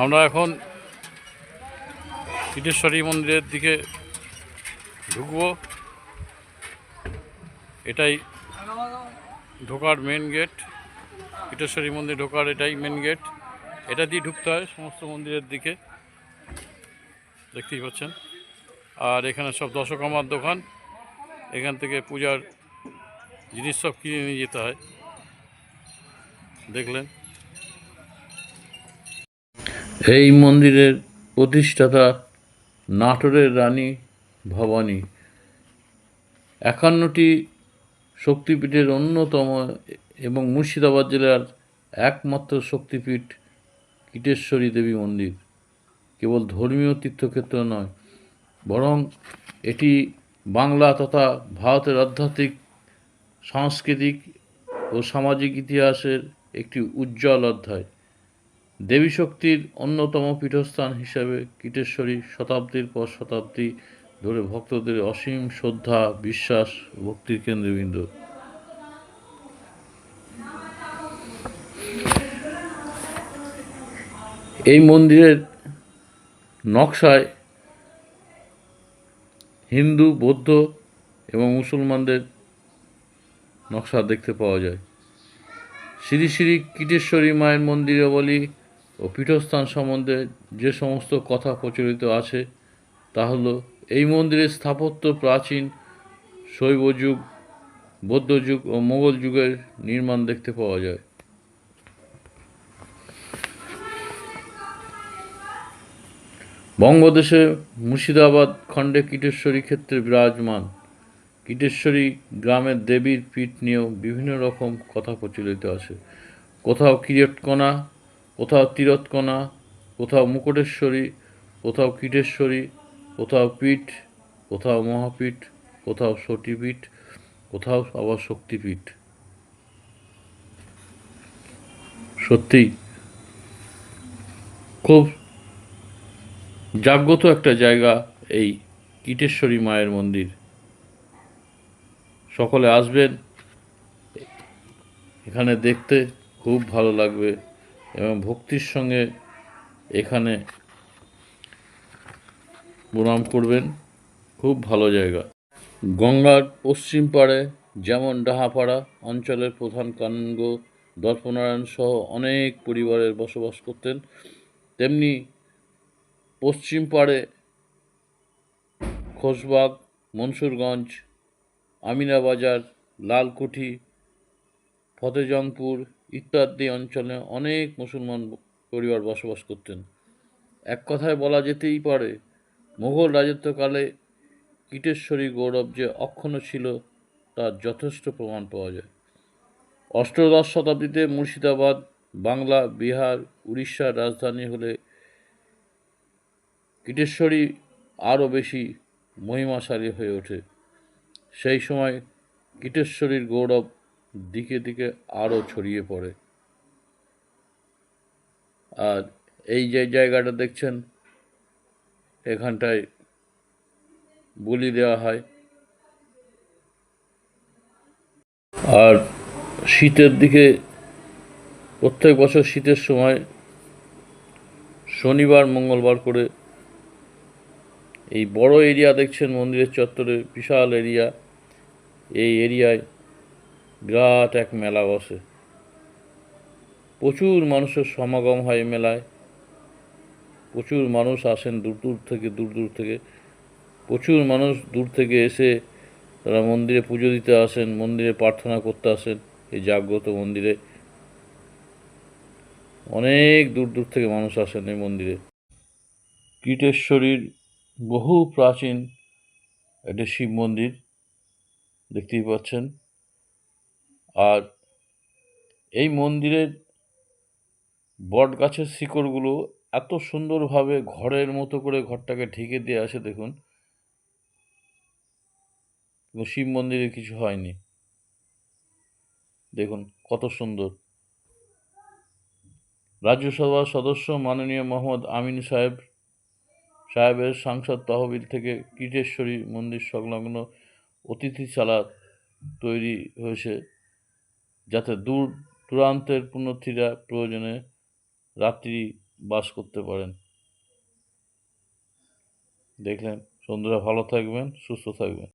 আমরা এখন সিদ্ধেশ্বরী মন্দিরের দিকে ঢুকবো। এটাই ঢোকার মেন গেট সিদ্ধেশ্বরী মন্দির ঢোকার এটাই মেন গেট এটা দিয়ে ঢুকতে হয় সমস্ত মন্দিরের দিকে। দেখতেই পাচ্ছেন। আর এখানে সব দশকর্মার দোকান। এখান থেকে পূজার জিনিস সব কিনে নিয়ে যেতে হয়। দেখলেন। এই মন্দিরের প্রতিষ্ঠাতা নাটোরের রানী ভবানী। একান্নটি শক্তিপীঠের অন্যতম এবং মুর্শিদাবাদ জেলার একমাত্র শক্তিপীঠ কীটেশ্বরী দেবী মন্দির। কেবল ধর্মীয় তীর্থক্ষেত্র নয়, বরং এটি বাংলা তথা ভারতের আধ্যাত্মিক, সাংস্কৃতিক ও সামাজিক ইতিহাসের একটি উজ্জ্বল অধ্যায়। দেবী শক্তির অন্যতম পীঠস্থান হিসাবে কীটেশ্বরী শতাব্দীর পর শতাব্দী ধরে ভক্তদের অসীম শ্রদ্ধা, বিশ্বাস, ভক্তির কেন্দ্রবিন্দু। এই মন্দিরের নকশায় হিন্দু, বৌদ্ধ এবং মুসলমানদের নকশা দেখতে পাওয়া যায়। শ্রী শ্রী কীটেশ্বরী মায়ের মন্দিরাবলী ও পীঠস্থান সম্বন্ধে যে সমস্ত কথা প্রচলিত আছে, তা হলো, এই মন্দিরের স্থাপত্য প্রাচীন শৈব যুগ বৌদ্ধ যুগ ও মোগল যুগের নির্মাণ দেখতে পাওয়া যায়। বঙ্গদেশে মুর্শিদাবাদ খণ্ডে কীটেশ্বরী ক্ষেত্রে বিরাজমান। কীটেশ্বরী গ্রামের দেবীর পীঠ নিয়েও বিভিন্ন রকম কথা প্রচলিত আছে। কোথাও কিরটকণা কোথাও তীরৎকণা, কোথাও মুকুটেশ্বরী, কোথাও কীটেশ্বরী, কোথাও পীঠ, কোথাও মহাপীঠ, কোথাও সতীপীঠ, কোথাও আবার শক্তিপীঠ। সত্যি খুব জাগ্রত একটা জায়গা এই কীটেশ্বরী মায়ের মন্দির। সকলে আসবেন, এখানে দেখতে খুব ভালো লাগবে। এবং ভক্তির সঙ্গে এখানে প্রণাম করবেন। খুব ভালো জায়গা। গঙ্গার পশ্চিম পাড়ে যেমন ডাহাপাড়া অঞ্চলের প্রধান কানঙ্গ দর্পনারায়ণ সহ অনেক পরিবারের বসবাস করতেন, তেমনি পশ্চিম পাড়ে খোসবাগ মনসুরগঞ্জ, আমিনাবাজার, লালকুঠি, ফতেজংপুর ইত্যাদি অঞ্চলে অনেক মুসলমান পরিবার বসবাস করতেন। এক কথায় বলা যেতেই পারে, মুঘল রাজত্বকালে কীটেশ্বরী গৌরব যে অক্ষুণ্ণ ছিল, তার যথেষ্ট প্রমাণ পাওয়া যায়। অষ্টদশ শতাব্দীতে মুর্শিদাবাদ, বাংলা, বিহার, উড়িষ্যার রাজধানী হলে কীটেশ্বরী আরও বেশি মহিমাশালী হয়ে ওঠে। সেই সময় কীটেশ্বরীর গৌরব দিকে দিকে আরও ছড়িয়ে পড়ে। আর এই যে জায়গাটা দেখছেন, এখানটায় বলি দেওয়া হয়। আর শীতের দিকে প্রত্যেক বছর শীতের সময় শনিবার, মঙ্গলবার করে এই বড় এরিয়া দেখছেন, মন্দিরের চত্বরে বিশাল এরিয়া। এই এরিয়ায় বিরাট এক মেলা বসে। প্রচুর মানুষের সমাগম হয় মেলায়। প্রচুর মানুষ আসেন দূর দূর থেকে, দূর দূর থেকে। প্রচুর মানুষ দূর থেকে এসে তারা মন্দিরে পুজো দিতে আসেন, মন্দিরে প্রার্থনা করতে আসেন এই জাগ্রত মন্দিরে। অনেক দূর দূর থেকে মানুষ আসেন এই মন্দিরে। কীটেশ্বরীর বহু প্রাচীন একটি শিব মন্দির, দেখতেই পাচ্ছেন। আর এই মন্দিরের বট গাছের শিকড়গুলো এত সুন্দরভাবে ঘরের মতো করে ঘরটাকে ঢেকে দিয়ে আসে দেখুন। শিব মন্দিরে কিছু হয়নি। দেখুন কত সুন্দর। রাজ্যসভার সদস্য মাননীয় মোহাম্মদ আমিন সাহেব, সাহেবের সাংসদ তহবিল থেকে কীটেশ্বরী মন্দির সংলগ্ন অতিথিশালা তৈরি হয়েছে। যাতে দূর দূরান্তের পুণ্যার্থীরা প্রয়োজনে রাত্রি বাস করতে পারেন। দেখলেন, সন্ধ্যা ভালো থাকবেন, সুস্থ থাকবেন।